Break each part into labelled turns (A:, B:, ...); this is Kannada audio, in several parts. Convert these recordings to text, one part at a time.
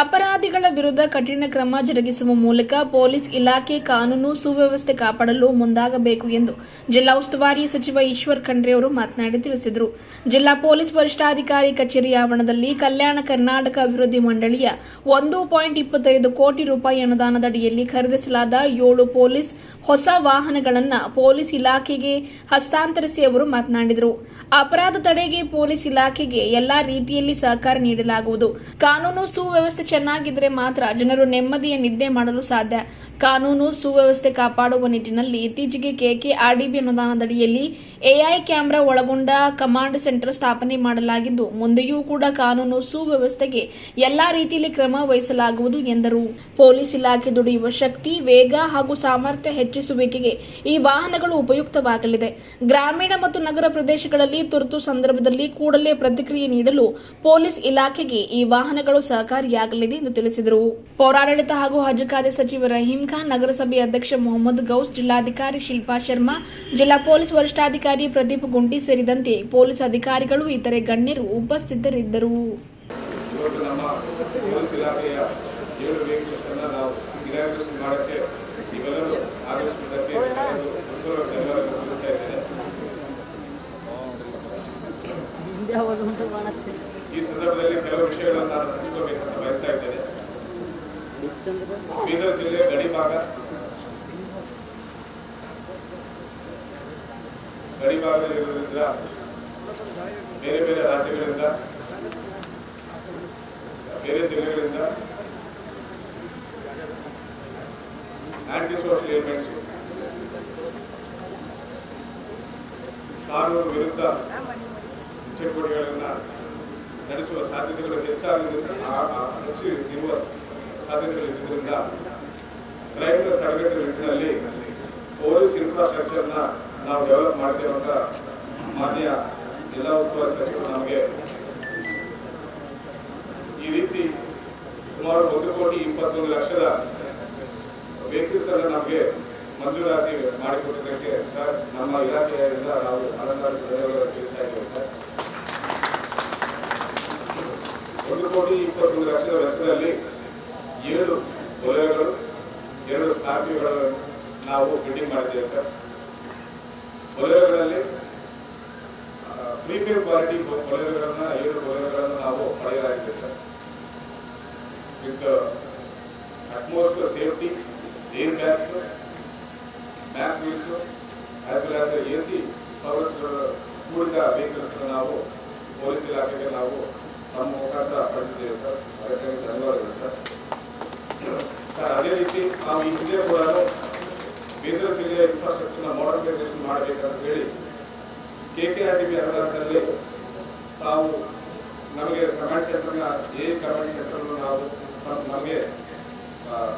A: ಅಪರಾಧಿಗಳ ವಿರುದ್ಧ ಕಠಿಣ ಕ್ರಮ ಜರುಗಿಸುವ ಮೂಲಕ ಪೊಲೀಸ್ ಇಲಾಖೆ ಕಾನೂನು ಸುವ್ಯವಸ್ಥೆ ಕಾಪಾಡಲು ಮುಂದಾಗಬೇಕು ಎಂದು ಜಿಲ್ಲಾ ಉಸ್ತುವಾರಿ ಸಚಿವ ಈಶ್ವರ್ ಖಂಡ್ರೆ ಅವರು ಮಾತನಾಡಿ ತಿಳಿಸಿದರು. ಜಿಲ್ಲಾ ಪೊಲೀಸ್ ವರಿಷ್ಠಾಧಿಕಾರಿ ಕಚೇರಿ ಆವರಣದಲ್ಲಿ ಕಲ್ಯಾಣ ಕರ್ನಾಟಕ ಅಭಿವೃದ್ಧಿ ಮಂಡಳಿಯ ಒಂದು ಪಾಯಿಂಟ್ ಇಪ್ಪತ್ತೈದು ಕೋಟಿ ರೂಪಾಯಿ ಅನುದಾನದಡಿಯಲ್ಲಿ ಖರೀದಿಸಲಾದ ಏಳು ಪೊಲೀಸ್ ಹೊಸ ವಾಹನಗಳನ್ನು ಪೊಲೀಸ್ ಇಲಾಖೆಗೆ ಹಸ್ತಾಂತರಿಸಿ ಅವರು ಮಾತನಾಡಿದರು. ಅಪರಾಧ ತಡೆಗೆ ಪೊಲೀಸ್ ಇಲಾಖೆಗೆ ಎಲ್ಲಾ ರೀತಿಯಲ್ಲಿ ಸಹಕಾರ ನೀಡಲಾಗುವುದು. ಕಾನೂನು ಸುವ್ಯವಸ್ಥೆ ಚೆನ್ನಾಗಿದ್ರೆ ಮಾತ್ರ ಜನರು ನೆಮ್ಮದಿಯ ನಿದ್ದೆ ಮಾಡಲು ಸಾಧ್ಯ. ಕಾನೂನು ಸುವ್ಯವಸ್ಥೆ ಕಾಪಾಡುವ ನಿಟ್ಟಿನಲ್ಲಿ ಇತ್ತೀಚೆಗೆ ಕೆಕೆ ಆರ್ಡಿಬಿ ಅನುದಾನದಡಿಯಲ್ಲಿ ಎಐ ಕ್ಯಾಮೆರಾ ಒಳಗೊಂಡ ಕಮಾಂಡ್ ಸೆಂಟರ್ ಸ್ಥಾಪನೆ ಮಾಡಲಾಗಿದ್ದು, ಮುಂದೆಯೂ ಕೂಡ ಕಾನೂನು ಸುವ್ಯವಸ್ಥೆಗೆ ಎಲ್ಲಾ ರೀತಿಯಲ್ಲಿ ಕ್ರಮ ವಹಿಸಲಾಗುವುದು ಎಂದರು. ಪೊಲೀಸ್ ಇಲಾಖೆ ದುಡಿಯುವ ಶಕ್ತಿ, ವೇಗ ಹಾಗೂ ಸಾಮರ್ಥ್ಯ ಹೆಚ್ಚಿಸುವಿಕೆಗೆ ಈ ವಾಹನಗಳು ಉಪಯುಕ್ತವಾಗಲಿದೆ. ಗ್ರಾಮೀಣ ಮತ್ತು ನಗರ ಪ್ರದೇಶಗಳಲ್ಲಿ ತುರ್ತು ಸಂದರ್ಭದಲ್ಲಿ ಕೂಡಲೇ ಪ್ರತಿಕ್ರಿಯೆ ನೀಡಲು ಪೊಲೀಸ್ ಇಲಾಖೆಗೆ ಈ ವಾಹನಗಳು ಸಹಕಾರಿಯಾಗಲಿದೆ ಎಂದು ತಿಳಿಸಿದರು. ಪೌರಾಡಳಿತ ಹಾಗೂ ಹಜ್ ಖಾತೆ ಸಚಿವ ರಹೀಂ ಖಾನ್ ನಗರಸಭೆ ಅಧ್ಯಕ್ಷ ಮೊಹಮ್ಮದ್ ಗೌಸ್, ಜಿಲ್ಲಾಧಿಕಾರಿ ಶಿಲ್ಪಾ ಶರ್ಮಾ, ಜಿಲ್ಲಾ ಪೊಲೀಸ್ ವರಿಷ್ಠಾಧಿಕಾರಿ ಪ್ರದೀಪ್ ಗುಂಡಿ ಸೇರಿದಂತೆ ಪೊಲೀಸ್ ಅಧಿಕಾರಿಗಳು, ಇತರೆ ಗಣ್ಯರು ಉಪಸ್ಥಿತರಿದ್ದರು
B: ಇವತ್ತು ನಮ್ಮ ಪೊಲೀಸ್ ಇಲಾಖೆಯ ಏಳು ವೆಹಿಕಲ್ಸ್ ಅನ್ನ ನಾವು ಇನಾಗ್ರೇಷನ್ ಮಾಡಕ್ಕೆ ನೀವೆಲ್ಲರೂ ಆಗಮಿಸಿದ್ದಕ್ಕೆ ಒಂದು ಹೃತ್ಪೂರ್ವಕ ಧನ್ಯವಾದ ತಿಳಿಸ್ತಾ ಇದ್ದೇನೆ
C: ಉಂಟು ಕಾಣುತ್ತೆ
B: ಈ ಸಂದರ್ಭದಲ್ಲಿ ಕೆಲವು ವಿಷಯಗಳನ್ನು ನಾನು ಹಂಚ್ಕೋಬೇಕಂತ ಬಯಸ್ತಾ ಇದ್ದೇನೆ ಬೀದರ್ ಜಿಲ್ಲೆ ಗಡಿ ಭಾಗ ಗಡಿ ಭಾಗದಲ್ಲಿರುವುದರಿಂದ ಬೇರೆ ಬೇರೆ ರಾಜ್ಯಗಳಿಂದ ಬೇರೆ ಜಿಲ್ಲೆಗಳಿಂದ ಆಂಟಿ ಸೋಷಿಯಲ್ ಎಲಿಮೆಂಟ್ಸ್ ಕಾನೂನು ವಿರುದ್ಧ ಚಟುವಟಿಕೆಗಳನ್ನು ನಡೆಸುವ ಸಾಧ್ಯತೆಗಳು ಹೆಚ್ಚಾಗಿದ್ದರಿಂದ ಹೆಚ್ಚು ಇರುವ ಸಾಧ್ಯತೆಗಳಿದ್ದರಿಂದ ರೈತರ ತಡೆಗಟ್ಟುವ ನಿಟ್ಟಿನಲ್ಲಿ ಪೊಲೀಸ್ ಇನ್ಫ್ರಾಸ್ಟ್ರಕ್ಚರ್ನ ನಾವು ಡೆವಲಪ್ ಮಾಡ್ತೇವೆ ಅಂತ ಮಾನ್ಯ ಜಿಲ್ಲಾ ಉಸ್ತುವಾರಿ ಸಚಿವರು ನಮಗೆ ಈ ರೀತಿ ಸುಮಾರು ಒಂದು ಕೋಟಿ ಇಪ್ಪತ್ತೊಂದು ಲಕ್ಷದ ವೆಹಿಕಲ್ಸ್ ಸರ್, ನಮಗೆ ಮಂಜೂರಾತಿ ಮಾಡಿಕೊಟ್ಟಿದ್ದಕ್ಕೆ ಸರ್, ನಮ್ಮ ಇಲಾಖೆಯಿಂದ ನಾವು ಅಲಂಕಾರ ಧನ್ಯವಾದ ತಿಳಿಸ್ತಾ ಇದ್ದೇವೆ ಸರ್. ಒಂದು ಕೋಟಿ ಇಪ್ಪತ್ತೊಂದು ಲಕ್ಷದ ವೆಚ್ಚದಲ್ಲಿ ಏಳು ಬೊಲೆರೋಗಳು ಎರಡು ಸ್ಕಾರ್ಪಿಯೋಗಳನ್ನು ನಾವು ಬಿಲ್ಡಿಂಗ್ ಮಾಡಿದ್ದೇವೆ ಸರ್. ಬೊಲೆರೋಗಳಲ್ಲಿ ಪ್ರೀಮಿಯಂ ಕ್ವಾಲಿಟಿ ಬೊಲೆರೋಗಳನ್ನ ಏಳು ಬೊಲೆರೋಗಳನ್ನು ನಾವು ಪಡೆಯಲಾಗಿದೆ sir. With atmosphere safety air bags back wheels as well as A C ಸವಲತ್ತುಗಳು ಕೂಡಿದ ವೆಹಿಕಲ್ಸ್ ನಾವು ಪೊಲೀಸ್ ಇಲಾಖೆಗೆ ನಾವು ನಮ್ಮ ಮುಖಾಂತರ ಪಡೆದಿದ್ದೇವೆ ಸರ್ ಅದಕ್ಕೆ ಧನ್ಯವಾದಗಳು ಸರ್ ಸರ್ ಅದೇ ರೀತಿ ನಾವು ಈ ಹಿಂದೆ ಕೂಡ ಬೀದರ್ ಜಿಲ್ಲೆಯ ಇನ್ಫ್ರಾಸ್ಟ್ರಕ್ಚರ್ನ ಮಾಡರ್ನೈಸೇಷನ್ ಮಾಡಬೇಕಂತ ಹೇಳಿ K K R T B ಅನುದಾನದಲ್ಲಿ ತಾವು ನಮಗೆ ಕಮಾಂಡ್ ಸೆಂಟರ್ನ ಎ ಕಮಾಂಡ್ ಸೆಂಟರ್ನ ನಾವು ನಮಗೆ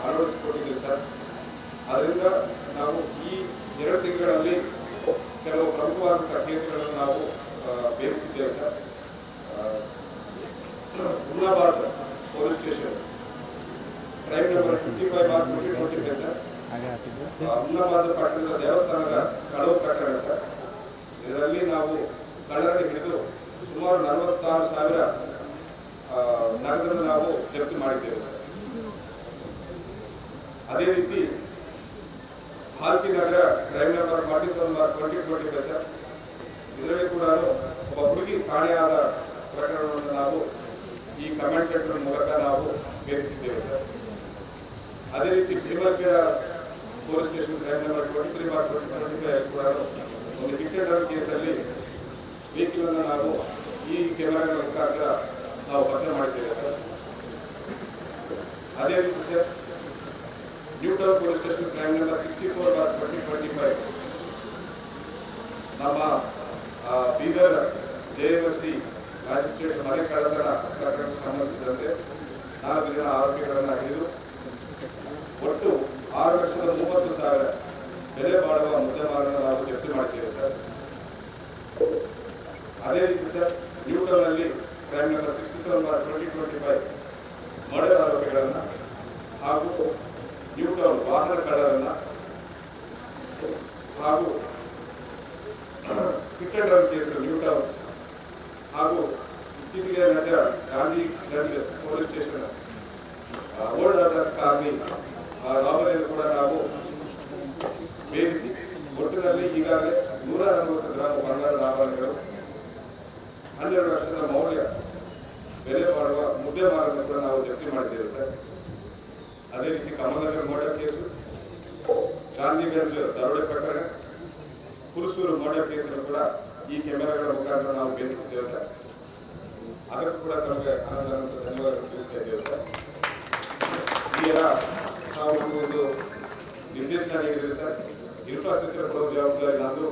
B: ಅಳವಡಿಸಿಕೊಟ್ಟಿದ್ದೀವಿ ಸರ್ ಅದರಿಂದ ನಾವು ಈ ಎರಡು ತಿಂಗಳಲ್ಲಿ ಕೆಲವು ಪ್ರಮುಖವಾದಂಥ ಕೇಸುಗಳನ್ನು ನಾವು ಬೇಯಿಸಿದ್ದೇವೆ sir. Humnabad police station. Crime number fifty five bar twenty twenty five sir Humnabad ಪಟ್ಟಣದ ದೇವಸ್ಥಾನದ ಕಳವು ಪ್ರಕರಣ ಸರ್. ಇದರಲ್ಲಿ ನಾವು ಕಳ್ಳರನ್ನು ಹಿಡಿದು ಸುಮಾರು ನಲವತ್ತಾರು ಸಾವಿರ ನಗದನ್ನು ನಾವು ಜಪ್ತಿ ಮಾಡಿದ್ದೇವೆ ಸರ್. ಅದೇ ರೀತಿ Bharati Nagar crime number forty seven bar twenty twenty sir. ಇದರಲ್ಲಿ ಕೂಡ ಒಬ್ಬ ಹುಡುಗಿ ಕಾಣೆಯಾದ ಪ್ರಕರಣವನ್ನು ನಾವು ಈ ಕಮೆಂಟ್ ಸೆಂಟರ್ ಮೂಲಕ ನಾವು ಭೇದಿಸಿದ್ದೇವೆ ಸರ್. ಅದೇ ರೀತಿ ಭೀಮರ್ಕೆರ police station crime number twenty three bar twenty twenty ಕೂಡ ಒಂದು ರನ್ ಕೇಸಲ್ಲಿ ವೆಹಿಕಲ್ ಅನ್ನು ನಾವು ಈ ಕ್ಯಾಮೆರಾಗಳ ಮುಖಾಂತರ ನಾವು ಪತ್ತೆ ಮಾಡಿದ್ದೇವೆ ಸರ್. ಅದೇ ರೀತಿ sir new town police station crime number sixty four bar twenty twenty five ನಮ್ಮ Bidar J M F C magistrate ಮನೆ ಕಳ್ಳತನ ಪ್ರಕರಣಕ್ಕೆ ಸಂಬಂಧಿಸಿದಂತೆ ನಾಲ್ಕು ಜನ ಆರೋಪಿಗಳನ್ನು ಹಿಡಿದು ಒಟ್ಟು ಆರು ಲಕ್ಷದ ಮೂವತ್ತು ಸಾವಿರ ಬೆಲೆ ಬಾಳುವ ಮುದ್ದಮಾರನ್ನು ನಾವು ಜಪ್ತಿ ಮಾಡ್ತೇವೆ ಸರ್ ಅದೇ ರೀತಿ sir ನ್ಯೂಟನ್ನಲ್ಲಿ crime number sixty seven bar twenty twenty five murder ಆರೋಪಿಗಳನ್ನು ಹಾಗೂ ನ್ಯೂಟೌನ್ ವಾಹನ ಕಳ್ಳರನ್ನ ಹಾಗೂ ರನ್ ಕೇಸು ನ್ಯೂಟೌನ್ ಹಾಗೂ ಇತ್ತೀಚೆಗೆ ನಡೆದ ಗಾಂಧಿಗಂಜ್ ಪೊಲೀಸ್ ಸ್ಟೇಷನ್ ಓಲ್ಡ್ ಆದರ್ಸ್ಗಾಗಿ ಆ, ರಾಬರಿಯನ್ನು ಕೂಡ ನಾವು ಬೇಯಿಸಿ ಒಟ್ಟಿನಲ್ಲಿ ಈಗಾಗಲೇ ನೂರ ನಲವತ್ತು ಗ್ರಾಮ ಬಂಗಾರದ ಆಭರಣಗಳು ಹನ್ನೆರಡು ಲಕ್ಷದ ಮೌಲ್ಯ ಬೆಲೆ ಮಾಡುವ ಮುದ್ದೆ ಮಾರನ್ನು ಕೂಡ ನಾವು ಜಪ್ತಿ ಮಾಡಿದ್ದೇವೆ, ಸರ್. ಅದೇ ರೀತಿ ಕಮಲನಗರ ಮೋಡ ಕೇಸು ಗಾಂಧಿಗಂಜ್ ದರೋಡೆ ಪ್ರಕರಣ, ಹುರುಸೂರು ಮೋಡ ಕೇಸನ್ನು ಕೂಡ ಈ ಕ್ಯಾಮೆರಾಗಳ ಮುಖಾಂತರ ನಾವು ಬೇಯಿಸಿದ್ದೇವೆ ಸರ್. ಅದಕ್ಕೂ ಕೂಡ ನಮಗೆ ಅನಂತ ಧನ್ಯವಾದ ತಿಳಿಸ್ತಾ ಇದ್ದೇವೆ ಸರ್. ಈಗ ನಾವು ಒಂದು ನಿರ್ದೇಶನ ನೀಡಿದ್ದೇವೆ ಸರ್. ಇನ್ಫ್ರಾಸ್ಟ್ರಕ್ಚರ್ ಕೊಡುವ ಜವಾಬ್ದಾರಿ ನಾನು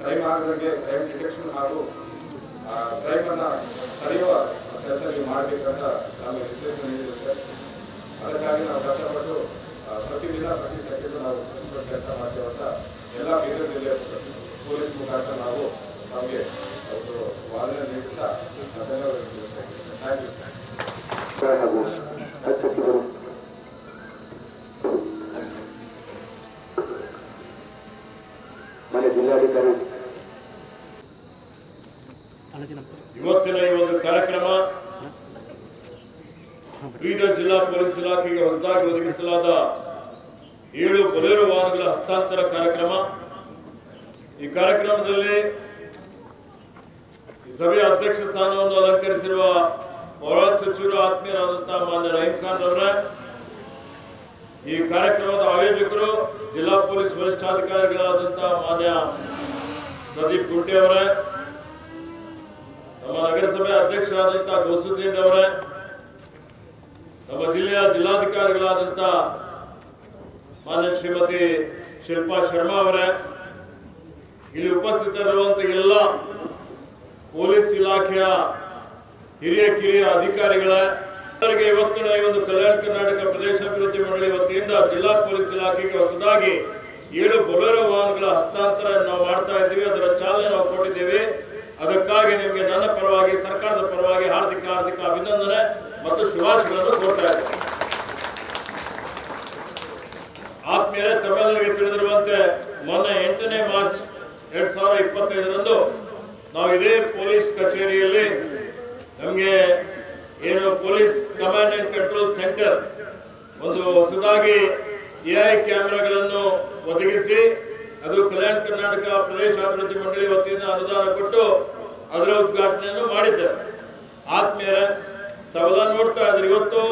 B: ಕ್ರೈಮ್ ಆಗದಂಗೆ ಕ್ರೈಮ್ ಡಿಟೆಕ್ಷನ್ ಹಾಗೂ ಕ್ರೈಮನ್ನು ತಡೆಯುವ ಕೆಲಸ ನೀವು ಮಾಡಬೇಕಂತ ನಾವು ನಿರ್ದೇಶನ ನೀಡಿದ್ದೇವೆ ಸರ್. ಅದಕ್ಕಾಗಿ ನಾವು ಕಷ್ಟಪಟ್ಟು ಆ, ಪ್ರತಿದಿನ ಪ್ರತಿ ಸೆಕೆಂಡ್ ನಾವು ಕೆಲಸ ಮಾಡ್ತೇವೆ ಅಂತ ಎಲ್ಲ ಬೇರೆ ಬೇರೆ ಪೊಲೀಸ್ ಮುಖಾಂತರ ನಾವು ನಮಗೆ ಒಂದು ವಾದನೆ ನೀಡುತ್ತಾ ಧನ್ಯವಾದ ಥ್ಯಾಂಕ್ ಯು
D: ಹಾಗೂ ಸಚಿವರು ಮನೆ ಜಿಲ್ಲಾಧಿಕಾರಿ.
E: ಇವತ್ತಿನ ಈ ಒಂದು ಕಾರ್ಯಕ್ರಮ ಬೀದರ್ ಜಿಲ್ಲಾ ಪೊಲೀಸ್ ಇಲಾಖೆಗೆ ಹೊಸದಾಗಿ ಒದಗಿಸಲಾದ ಏಳು ಬೊಲೆರೋ ವಾಹನಗಳ ಹಸ್ತಾಂತರ ಕಾರ್ಯಕ್ರಮ. ಈ ಕಾರ್ಯಕ್ರಮದಲ್ಲಿ ಸಭೆಯ ಅಧ್ಯಕ್ಷ ಸ್ಥಾನವನ್ನು ಅಲಂಕರಿಸಿರುವ ಪೌರಾಡ ಸಚಿವರು ಆತ್ಮೀಯರಾದಂತಹ ಮಾನ್ಯ ರಹೀಂ ಖಾನ್ ಅವರ ಈ ಕಾರ್ಯಕ್ರಮದ ಆಯೋಜಕರು ಜಿಲ್ಲಾ ಪೊಲೀಸ್ ವರಿಷ್ಠಾಧಿಕಾರಿಗಳಾದಂತಹ ಮಾನ್ಯ ಪ್ರದೀಪ್ ಗುಂಟೆ ಅವರೇ, ನಮ್ಮ ನಗರಸಭೆ ಅಧ್ಯಕ್ಷರಾದಂತಹ ಗೌಸುದ್ದೀನ್ ಅವರೇ ನಮ್ಮ ಜಿಲ್ಲೆಯ ಜಿಲ್ಲಾಧಿಕಾರಿಗಳಾದಂಥ ಮಾನ್ಯ ಶ್ರೀಮತಿ ಶಿಲ್ಪಾ ಶರ್ಮಾ ಅವರೇ, ಇಲ್ಲಿ ಉಪಸ್ಥಿತರಿರುವಂಥ ಎಲ್ಲ ಪೊಲೀಸ್ ಇಲಾಖೆಯ ಹಿರಿಯ ಕಿರಿಯ ಅಧಿಕಾರಿಗಳ ಇವತ್ತಿನ ಈ ಒಂದು ಕಲ್ಯಾಣ ಕರ್ನಾಟಕ ಪ್ರದೇಶ ಅಭಿವೃದ್ಧಿ ಮಂಡಳಿ ವತಿಯಿಂದ ಜಿಲ್ಲಾ ಪೊಲೀಸ್ ಇಲಾಖೆಗೆ ಹೊಸದಾಗಿ ಏಳು ಬೊಲೆರೋ ವಾಹನಗಳ ಹಸ್ತಾಂತರ ನಾವು ಮಾಡ್ತಾ ಇದ್ದೀವಿ. ಅದರ ಚಾಲನೆ ನಾವು ಕೊಟ್ಟಿದ್ದೇವೆ. ಅದಕ್ಕಾಗಿ ನಿಮಗೆ ನನ್ನ ಪರವಾಗಿ, ಸರ್ಕಾರದ ಪರವಾಗಿ ಹಾರ್ದಿಕ ಹಾರ್ದಿಕ ಅಭಿನಂದನೆ. ಮತ್ತು ಶುಭಾಶಯಗಳನ್ನು ಕೋರ್ತಾ ಇದೆ ಆತ್ಮೀಯರೇ ತಮ್ಮೆಲ್ಲರಿಗೆ ತಿಳಿದಿರುವಂತೆ ಮೊನ್ನೆ ಎಂಟನೇ ಮಾರ್ಚ್ ಎರಡ್ ಸಾವಿರದ ಇಪ್ಪತ್ತೈದರಂದು ನಾವು ಇದೇ ಪೊಲೀಸ್ ಕಚೇರಿಯಲ್ಲಿ ನಮಗೆ ಏನು police command and control centre ಒಂದು ಹೊಸದಾಗಿ ಎಐ ಕ್ಯಾಮ್ರಾಗಳನ್ನು ಒದಗಿಸಿ, ಅದು ಕಲ್ಯಾಣ ಕರ್ನಾಟಕ ಪ್ರದೇಶ ಅಭಿವೃದ್ಧಿ ಮಂಡಳಿ ವತಿಯಿಂದ ಅನುದಾನ ಕೊಟ್ಟು ಅದರ ಉದ್ಘಾಟನೆಯನ್ನು ಮಾಡಿದ್ದೇವೆ ಆತ್ಮೀಯರೇ ತಾವೆಲ್ಲ ನೋಡ್ತಾ ಇದ್ರೆ ಇವತ್ತು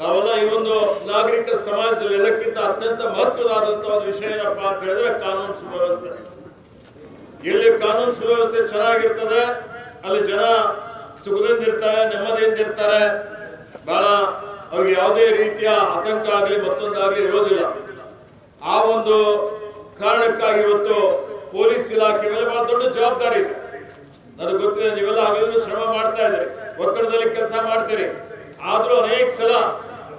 E: ತಾವೆಲ್ಲ ಈ ಒಂದು ನಾಗರಿಕ ಸಮಾಜದಲ್ಲಿ ಎಲ್ಲಕ್ಕಿಂತ ಅತ್ಯಂತ ಮಹತ್ವದಾದಂತಹ ಒಂದು ವಿಷಯ ಏನಪ್ಪ ಅಂತ ಹೇಳಿದ್ರೆ ಕಾನೂನು ಸುವ್ಯವಸ್ಥೆ. ಎಲ್ಲಿ ಕಾನೂನು ಸುವ್ಯವಸ್ಥೆ ಚೆನ್ನಾಗಿರ್ತದೆ, ಅಲ್ಲಿ ಜನ ಸುಖದಿಂದ ಇರ್ತಾರೆ ನೆಮ್ಮದಿಯಿಂದ ಇರ್ತಾರೆ ಬಹಳ ಅವ್ರಿಗೆ ಯಾವುದೇ ರೀತಿಯ ಆತಂಕ ಆಗಲಿ, ಮತ್ತೊಂದಾಗಲಿ ಇರೋದಿಲ್ಲ. ಆ ಒಂದು ಕಾರಣಕ್ಕಾಗಿ ಇವತ್ತು ಪೊಲೀಸ್ ಇಲಾಖೆ ಮೇಲೆ ಬಹಳ ದೊಡ್ಡ ಜವಾಬ್ದಾರಿ ಇದೆ. ನನಗೆ ಗೊತ್ತಿದೆ, ನೀವೆಲ್ಲ ಹಗಲು ಶ್ರಮ ಮಾಡ್ತಾ ಇದ್ದೀರಿ. ಒತ್ತಡದಲ್ಲಿ ಕೆಲಸ ಮಾಡ್ತೀರಿ. ಆದರೂ ಅನೇಕ ಸಲ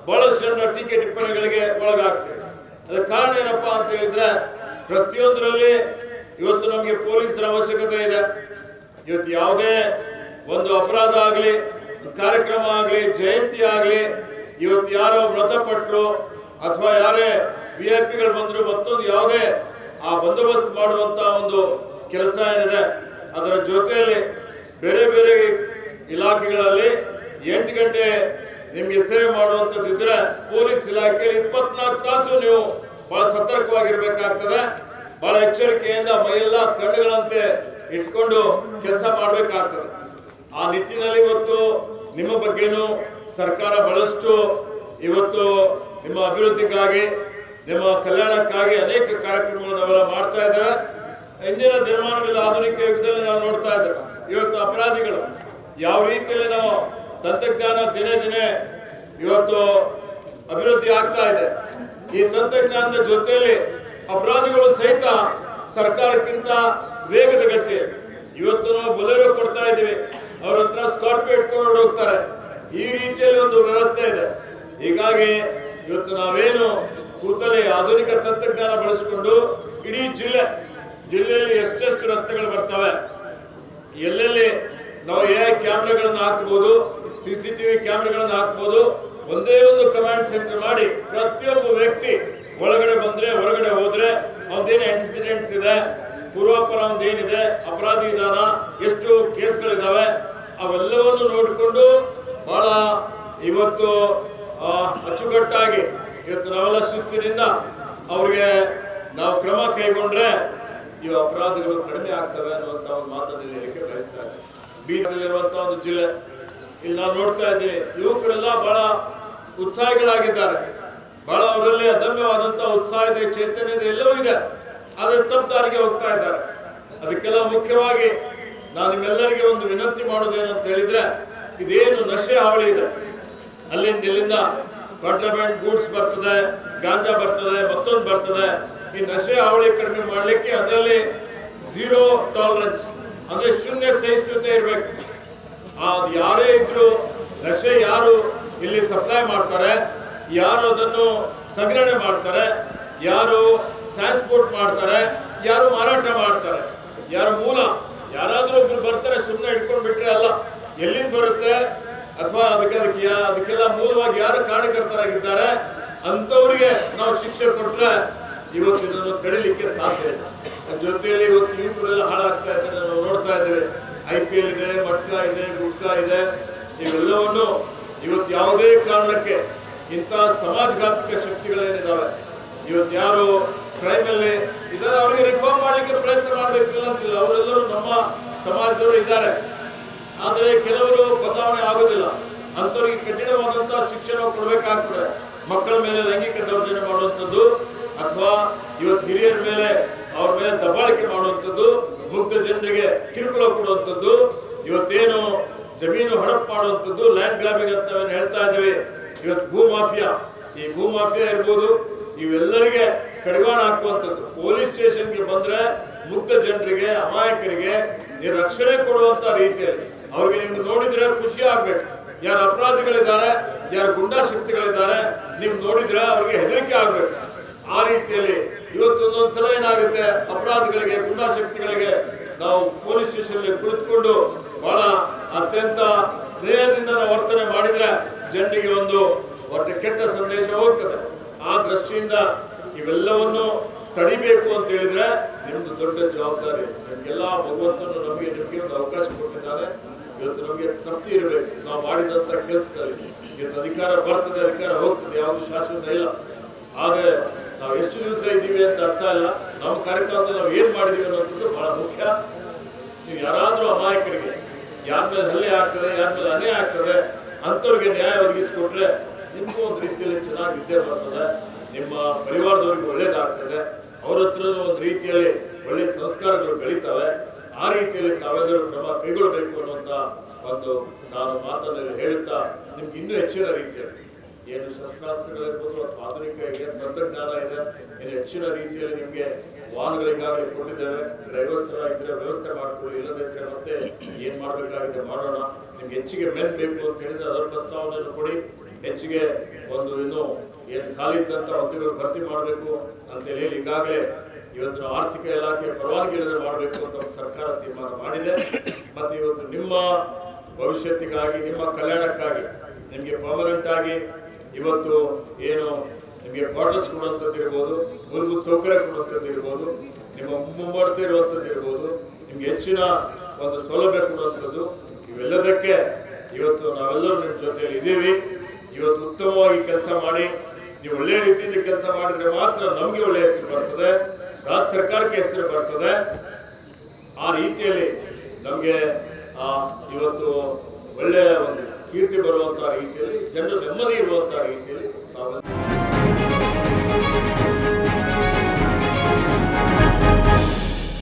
E: ಬಹಳಷ್ಟು ಜನರ ಟೀಕೆ ಟಿಪ್ಪಣಿಗಳಿಗೆ ಒಳಗಾಗ್ತೀರಿ. ಅದಕ್ಕೆ ಕಾರಣ ಏನಪ್ಪಾ ಅಂತ ಹೇಳಿದ್ರೆ, ಪ್ರತಿಯೊಂದರಲ್ಲಿ ಇವತ್ತು ನಮಗೆ ಪೊಲೀಸರ ಅವಶ್ಯಕತೆ ಇದೆ. ಇವತ್ತು ಯಾವುದೇ ಒಂದು ಅಪರಾಧ ಆಗಲಿ, ಕಾರ್ಯಕ್ರಮ ಆಗಲಿ, ಜಯಂತಿ ಆಗಲಿ, ಇವತ್ತು ಯಾರೋ ಮೃತಪಟ್ಟರು ಅಥವಾ ಯಾರೇ ವಿ ಐ ಪಿಗಳು ಬಂದರು, ಮತ್ತೊಂದು ಯಾವುದೇ ಆ ಬಂದೋಬಸ್ತ್ ಮಾಡುವಂಥ ಒಂದು ಕೆಲಸ ಏನಿದೆ, ಅದರ ಜೊತೆಯಲ್ಲಿ ಬೇರೆ ಬೇರೆ ಇಲಾಖೆಗಳಲ್ಲಿ ಎಂಟು ಗಂಟೆ ನಿಮಗೆ ಸೇವೆ ಮಾಡುವಂಥದ್ದಿದ್ರೆ ಪೊಲೀಸ್ ಇಲಾಖೆಯಲ್ಲಿ ಇಪ್ಪತ್ನಾಲ್ಕು ತಾಸು ನೀವು ಬಹಳ ಸತರ್ಕವಾಗಿರ್ಬೇಕಾಗ್ತದೆ. ಬಹಳ ಎಚ್ಚರಿಕೆಯಿಂದ ಮೈಯೆಲ್ಲ ಕಣ್ಣುಗಳಂತೆ ಇಟ್ಕೊಂಡು ಕೆಲಸ ಮಾಡಬೇಕಾಗ್ತದೆ. ಆ ನಿಟ್ಟಿನಲ್ಲಿ ಇವತ್ತು ನಿಮ್ಮ ಬಗ್ಗೆನೂ ಸರ್ಕಾರ ಬಹಳಷ್ಟು ಇವತ್ತು ನಿಮ್ಮ ಅಭಿವೃದ್ಧಿಗಾಗಿ, ನಿಮ್ಮ ಕಲ್ಯಾಣಕ್ಕಾಗಿ ಅನೇಕ ಕಾರ್ಯಕ್ರಮಗಳನ್ನು ನಾವೆಲ್ಲ ಮಾಡ್ತಾ ಇದ್ದೇವೆ ಇಂದಿನ ದಿನಮಾನಗಳಲ್ಲಿ ಆಧುನಿಕ ಯುಗದಲ್ಲಿ ನಾವು ನೋಡ್ತಾ ಇದ್ದೇವೆ. ಇವತ್ತು ಅಪರಾಧಿಗಳು ಯಾವ ರೀತಿಯಲ್ಲಿ ನಾವು ತಂತ್ರಜ್ಞಾನ ದಿನೇ ದಿನೇ ಇವತ್ತು ಅಭಿವೃದ್ಧಿ ಆಗ್ತಾ ಇದೆ. ಈ ತಂತ್ರಜ್ಞಾನದ ಜೊತೆಯಲ್ಲಿ ಅಪರಾಧಿಗಳು ಸಹಿತ ಸರ್ಕಾರಕ್ಕಿಂತ ವೇಗದ ಗತಿ. ಇವತ್ತು ನಾವು ಬೊಲೆರೋ ಕೊಡ್ತಾ ಇದ್ದೀವಿ. ಅವ್ರ ಹತ್ರ ಸ್ಕಾರ್ಪಿಯೋ ಇಟ್ಕೊಂಡು ಹೋಗ್ತಾರೆ. ಈ ರೀತಿಯಲ್ಲಿ ಒಂದು ವ್ಯವಸ್ಥೆ ಇದೆ. ಹೀಗಾಗಿ ಇವತ್ತು ನಾವೇನು ಕೂತಲೇ ಆಧುನಿಕ ತಂತ್ರಜ್ಞಾನ ಬಳಸಿಕೊಂಡು ಇಡೀ ಜಿಲ್ಲೆ, ಜಿಲ್ಲೆಯಲ್ಲಿ ಎಷ್ಟೆಷ್ಟು ರಸ್ತೆಗಳು ಬರ್ತವೆ, ಎಲ್ಲೆಲ್ಲಿ ನಾವು ಎ ಕ್ಯಾಮ್ರಾಗಳನ್ನು ಹಾಕಬಹುದು ಸಿ ಸಿ ಟಿವಿ ಕ್ಯಾಮ್ರಾಗಳನ್ನು ಹಾಕಬಹುದು ಒಂದೇ ಒಂದು ಕಮಾಂಡ್ ಸೆಂಟರ್ ಮಾಡಿ ಪ್ರತಿಯೊಬ್ಬ ವ್ಯಕ್ತಿ ಒಳಗಡೆ ಬಂದ್ರೆ, ಹೊರಗಡೆ ಹೋದ್ರೆ ಅವಂದೇನು ಆಂಟಿಸಿಡೆಂಟ್ಸ್ ಇದೆ, ಪೂರ್ವಾಪರ ಏನಿದೆ ಅಪರಾಧಿ ವಿಧಾನ, ಎಷ್ಟು ಕೇಸ್ಗಳಿದಾವೆ, ಅವೆಲ್ಲವನ್ನು ನೋಡಿಕೊಂಡು ಬಹಳ ಇವತ್ತು ಅಚ್ಚುಕಟ್ಟಾಗಿ ಇವತ್ತು ನಾವೆಲ್ಲ ಶಿಸ್ತಿನಿಂದ ಅವ್ರಿಗೆ ನಾವು ಕ್ರಮ ಕೈಗೊಂಡ್ರೆ ಈ ಅಪರಾಧಗಳು ಕಡಿಮೆ ಆಗ್ತವೆ ಅನ್ನುವಂಥ ಒಂದು ಮಾತನ್ನು ಇಲ್ಲಿ ಬಯಸ್ತಾ ಬೀದರ್ಲಿರುವಂಥ ಒಂದು ಜಿಲ್ಲೆ. ಇಲ್ಲಿ ನಾವು ನೋಡ್ತಾ ಇದ್ದೀನಿ. ಯುವಕರೆಲ್ಲ ಬಹಳ ಉತ್ಸಾಹಿಗಳಾಗಿದ್ದಾರೆ. ಬಹಳ ಅವರಲ್ಲಿ ಅದಮ್ಯವಾದಂತಹ ಉತ್ಸಾಹ ಇದೆ, ಚೈತನ್ಯ ಇದೆ, ಎಲ್ಲವೂ ಇದೆ. ಆದರೆ ತಪ್ಪು ದಾರಿಗೆ ಹೋಗ್ತಾ ಇದ್ದಾರೆ. ಅದಕ್ಕೆಲ್ಲ ಮುಖ್ಯವಾಗಿ ನಾನು ನಿಮ್ಮೆಲ್ಲರಿಗೆ ಒಂದು ವಿನಂತಿ ಮಾಡೋದೇನು ಅಂತ ಹೇಳಿದ್ರೆ, ಇದೇನು ನಶೆ ಹಾವಳಿ ಇದೆ. ಅಲ್ಲಿಂದ ಇಲ್ಲಿಂದ ಕಾಂಟ್ರಾಬ್ಯಾಂಡ್ ಗೂಡ್ಸ್ ಬರ್ತದೆ, ಗಾಂಜಾ ಬರ್ತದೆ, ಮತ್ತೊಂದು ಬರ್ತದೆ. ಈ ನಶೆ ಹಾವಳಿ ಕಡಿಮೆ ಮಾಡಲಿಕ್ಕೆ ಅದರಲ್ಲಿ ಝೀರೋ ಟಾಲರೆನ್ಸ್. ಅಂದ್ರೆ ಶೂನ್ಯ ಸಹಿಷ್ಣುತೆ ಇರಬೇಕು. ಅದು ಯಾರೇ ಇದ್ರು ನಶೆ ಯಾರು ಇಲ್ಲಿ ಸಪ್ಲೈ ಮಾಡ್ತಾರೆ, ಯಾರು ಅದನ್ನು ಸಂಗ್ರಹಣೆ ಮಾಡ್ತಾರೆ, ಯಾರು ಟ್ರಾನ್ಸ್ಪೋರ್ಟ್ ಮಾಡ್ತಾರೆ, ಯಾರು ಮಾರಾಟ ಮಾಡ್ತಾರೆ, ಯಾರ ಮೂಲ, ಯಾರಾದರೂ ಒಬ್ರು ಬರ್ತಾರೆ ಸುಮ್ಮನೆ ಇಟ್ಕೊಂಡು ಬಿಟ್ರೆ ಅಲ್ಲ. ಎಲ್ಲಿಂದ ಬರುತ್ತೆ? ಅಥವಾ ಅದಕ್ಕೆ ಅದಕ್ಕೆ ಅದಕ್ಕೆಲ್ಲ ಮೂಲವಾಗಿ ಯಾರು ಕಾರಣಕರ್ತರಾಗಿದ್ದಾರೆ ಅಂಥವ್ರಿಗೆ ನಾವು ಶಿಕ್ಷೆ ಕೊಟ್ಟರೆ ಇವತ್ತು ಇದನ್ನು ತಡಿಲಿಕ್ಕೆ ಸಾಧ್ಯ ಇಲ್ಲ. ಜೊತೆಯಲ್ಲಿ ಇವತ್ತು ಯುವಕರೆಲ್ಲ ಹಾಳಾಗ್ತಾ ಇದೆ ನಾವು ನೋಡ್ತಾ ಇದ್ದೇವೆ. ಐ ಪಿ ಎಲ್ ಇದೆ, ಮಟ್ಕಾ ಇದೆ, ಗುಟ್ಕಾ ಇದೆ. ಇವೆಲ್ಲವನ್ನು ಇವತ್ತು ಯಾವುದೇ ಕಾರಣಕ್ಕೆ ಇಂಥ ಸಮಾಜಘಾತಕ ಶಕ್ತಿಗಳೇನಿದ್ದಾವೆ? ಇವತ್ತು ಯಾರು ಕ್ರೈಮ್ ಅಲ್ಲಿ ಇದ್ದಾರೆ. ಅವರಿಗೆ ರಿಫಾರ್ಮ್ ಮಾಡಲಿಕ್ಕೆ ಪ್ರಯತ್ನ ಮಾಡಬೇಕಿಲ್ಲ ಅಂತಿಲ್ಲ ಅವರೆಲ್ಲರೂ ನಮ್ಮ ಸಮಾಜದವರು ಇದ್ದಾರೆ. ಆದರೆ ಕೆಲವರು ಬದಲಾವಣೆ ಆಗೋದಿಲ್ಲ. ಅಂಥವ್ರಿಗೆ ಕಠಿಣವಾದಂತಹ ಶಿಕ್ಷಣ ಕೊಡಬೇಕಾಗ್ತದೆ. ಮಕ್ಕಳ ಮೇಲೆ ಲೈಂಗಿಕ ದೌರ್ಜನ್ಯ ಮಾಡುವಂಥದ್ದು ಅಥವಾ ಇವತ್ತು ಹಿರಿಯರ ಮೇಲೆ ಅವ್ರ ಮೇಲೆ ದಬ್ಬಾಳಿಕೆ ಮಾಡುವಂಥದ್ದು, ಮುಗ್ಧ ಜನರಿಗೆ ಕಿರುಕುಳ ಕೊಡುವಂಥದ್ದು, ಇವತ್ತೇನು ಜಮೀನು ಹಡಪ್ ಮಾಡುವಂಥದ್ದು, ಲ್ಯಾಂಡ್ ಗ್ರಾಬಿಂಗ್ ಅಂತ ನಾವೇನು ಹೇಳ್ತಾ ಇದ್ದೀವಿ. ಇವತ್ತು ಭೂ ಮಾಫಿಯಾ. ಈ ಭೂ ಮಾಫಿಯಾ ಇರ್ಬೋದು, ಇವೆಲ್ಲರಿಗೆ ಕಡಿವಾಣ ಹಾಕುವಂಥದ್ದು. ಪೊಲೀಸ್ ಸ್ಟೇಷನ್ಗೆ ಬಂದ್ರೆ ಮುಗ್ಧ ಜನರಿಗೆ, ಅಮಾಯಕರಿಗೆ ನೀವು ರಕ್ಷಣೆ ಕೊಡುವಂತ ರೀತಿಯಲ್ಲಿ. ಅವ್ರಿಗೆ ನಿಮ್ಗೆ ನೋಡಿದ್ರೆ ಖುಷಿ ಆಗ್ಬೇಕು. ಯಾರು ಅಪರಾಧಿಗಳಿದ್ದಾರೆ, ಯಾರು ಗುಂಡಾ ಶಕ್ತಿಗಳಿದ್ದಾರೆ ನಿಮ್ಗೆ ನೋಡಿದ್ರೆ ಅವ್ರಿಗೆ ಹೆದರಿಕೆ ಆಗ್ಬೇಕು. ಆ ರೀತಿಯಲ್ಲಿ ಇವತ್ತು ಒಂದೊಂದು ಸಲ ಏನಾಗುತ್ತೆ? ಅಪರಾಧಿಗಳಿಗೆ ಗುಂಡಾ ಶಕ್ತಿಗಳಿಗೆ ನಾವು ಪೊಲೀಸ್ ಸ್ಟೇಷನ್ ಕುಳಿತುಕೊಂಡು ಬಹಳ ಅತ್ಯಂತ ಸ್ನೇಹದಿಂದ ನಾವು ವರ್ತನೆ ಮಾಡಿದ್ರೆ ಜನರಿಗೆ ಒಂದು ಒಟ್ಟು ಕೆಟ್ಟ ಸಂದೇಶ ಹೋಗ್ತದೆ. ಆ ದೃಷ್ಟಿಯಿಂದ ಇವೆಲ್ಲವನ್ನು ತಡಿಬೇಕು ಅಂತ ಹೇಳಿದ್ರೆ ನಿಮ್ದು ದೊಡ್ಡ ಜವಾಬ್ದಾರಿ ನಿಮ್ಗೆಲ್ಲ ಭಗವಂತನು ನಮಗೆ ನಿಮಗೆ ಒಂದು ಅವಕಾಶ ಕೊಟ್ಟಿದ್ದಾರೆ ಇವತ್ತು ನಮಗೆ ತೃಪ್ತಿ ಇರಬೇಕು ನಾವು ಮಾಡಿದಂತ ಕೆಲಸದಲ್ಲಿ ಇವತ್ತು ಅಧಿಕಾರ ಬರ್ತದೆ ಅಧಿಕಾರ ಹೋಗ್ತದೆ ಯಾವುದು ಶಾಶ್ವತ ಇಲ್ಲ ಆದ್ರೆ ನಾವು ಎಷ್ಟು ದಿವಸ ಇದ್ದೀವಿ ಅಂತ ಅರ್ಥ ಇಲ್ಲ ನಮ್ಮ ಕಾರ್ಯಕ್ರಮದಲ್ಲಿ ನಾವು ಏನ್ ಮಾಡಿದೀವಿ ಅನ್ನೋದು ಬಹಳ ಮುಖ್ಯ ನೀವು ಯಾರಾದ್ರೂ ಅಮಾಯಕರಿಗೆ ಯಾರ ಮೇಲೆ ಹಲ್ಲೆ ಆಗ್ತದೆ ಯಾರ ಮೇಲೆ ಅನ್ಯಾಯ ಆಗ್ತದೆ ಅಂಥವ್ರಿಗೆ ನ್ಯಾಯ ಒದಗಿಸಿಕೊಟ್ರೆ ನಿಮಗೂ ಒಂದು ರೀತಿಯಲ್ಲಿ ಚೆನ್ನಾಗಿ ವಿದ್ಯೆ ಬರ್ತದೆ ನಿಮ್ಮ ಪರಿವಾರದವ್ರಿಗೆ ಒಳ್ಳೇದಾಗ್ತದೆ ಅವ್ರ ಹತ್ರ ಒಂದು ರೀತಿಯಲ್ಲಿ ಒಳ್ಳೆ ಸಂಸ್ಕಾರಗಳು ಬೆಳೀತವೆ. ಆ ರೀತಿಯಲ್ಲಿ ತಾವೆಲ್ಲರೂ ಕ್ರಮ ಕೈಗೊಳ್ಳಬೇಕು ಅನ್ನುವಂಥ ಒಂದು ನಾನು ಮಾತನ್ನು ಹೇಳುತ್ತಾ ನಿಮ್ಗೆ ಇನ್ನೂ ಹೆಚ್ಚಿನ ರೀತಿಯಲ್ಲಿ ಏನು ಶಸ್ತ್ರಾಸ್ತ್ರಗಳಿರ್ಬೋದು ಅಥವಾ ಆಧುನಿಕ ಏನು ತಂತ್ರಜ್ಞಾನ ಇದೆ ಏನು ಹೆಚ್ಚಿನ ರೀತಿಯಲ್ಲಿ ನಿಮಗೆ ವಾಹನಗಳಿಗಾಗಲೇ ಕೊಟ್ಟಿದ್ದೇವೆ. ಡ್ರೈವರ್ಸ್ ಎಲ್ಲ ಇದ್ರೆ ವ್ಯವಸ್ಥೆ ಮಾಡ್ಕೊಳ್ಳಿ, ಇಲ್ಲದಿದ್ರೆ ಮತ್ತೆ ಏನು ಮಾಡಬೇಕಾಗಿದೆ ಮಾಡೋಣ. ನಿಮ್ಗೆ ಹೆಚ್ಚಿಗೆ ಮೆನ್ ಬೇಕು ಅಂತ ಹೇಳಿದ್ರೆ ಅದರ ಪ್ರಸ್ತಾವನೆಯನ್ನು ಕೊಡಿ. ಹೆಚ್ಚಿಗೆ ಒಂದು ಇನ್ನು ಏನು ಖಾಲಿ ಇದ್ದಂಥ ಹುದ್ದೆಗಳು ಭರ್ತಿ ಮಾಡಬೇಕು ಅಂತ ಹೇಳಿ ಈಗಾಗಲೇ ಇವತ್ತು ಆರ್ಥಿಕ ಇಲಾಖೆ ಪರವಾನಗಿ ಇಲ್ಲದೆ ಮಾಡಬೇಕು ಅಂತ ಸರ್ಕಾರ ತೀರ್ಮಾನ ಮಾಡಿದೆ. ಮತ್ತು ಇವತ್ತು ನಿಮ್ಮ ಭವಿಷ್ಯತ್ತಿಗಾಗಿ, ನಿಮ್ಮ ಕಲ್ಯಾಣಕ್ಕಾಗಿ, ನಿಮಗೆ ಪರ್ಮನೆಂಟ್ ಇವತ್ತು ಏನು ನಿಮಗೆ ಕ್ವಾರ್ಟರ್ಸ್ ಕೊಡುವಂಥದ್ದು ಇರ್ಬೋದು, ಮೂಲಭೂತ ಸೌಕರ್ಯ ಕೊಡುವಂಥದ್ದು ಇರ್ಬೋದು, ನಿಮ್ಮ ಮುಂಬಡ್ತಿ ಇರುವಂಥದ್ದು ಇರ್ಬೋದು, ನಿಮಗೆ ಹೆಚ್ಚಿನ ಒಂದು ಸೌಲಭ್ಯ ಕೊಡುವಂಥದ್ದು ಇವೆಲ್ಲದಕ್ಕೆ ಇವತ್ತು ನಾವೆಲ್ಲರೂ ನಿಮ್ಮ ಜೊತೆಯಲ್ಲಿ ಇದ್ದೀವಿ. ಮಾಡಿ, ನೀವು ಒಳ್ಳೆ ರೀತಿಯಲ್ಲಿ ಕೆಲಸ ಮಾಡಿದ್ರೆ ಮಾತ್ರ ನಮಗೆ ಒಳ್ಳೆ ಹೆಸರು ಬರ್ತದೆ, ರಾಜ್ಯ ಸರ್ಕಾರಕ್ಕೆ ಹೆಸರು ಬರ್ತದೆ. ಆ ರೀತಿಯಲ್ಲಿ ನಮಗೆ ಇವತ್ತು ಒಳ್ಳೆಯ ಒಂದು ಕೀರ್ತಿ ಬರುವಂತಹ ರೀತಿಯಲ್ಲಿ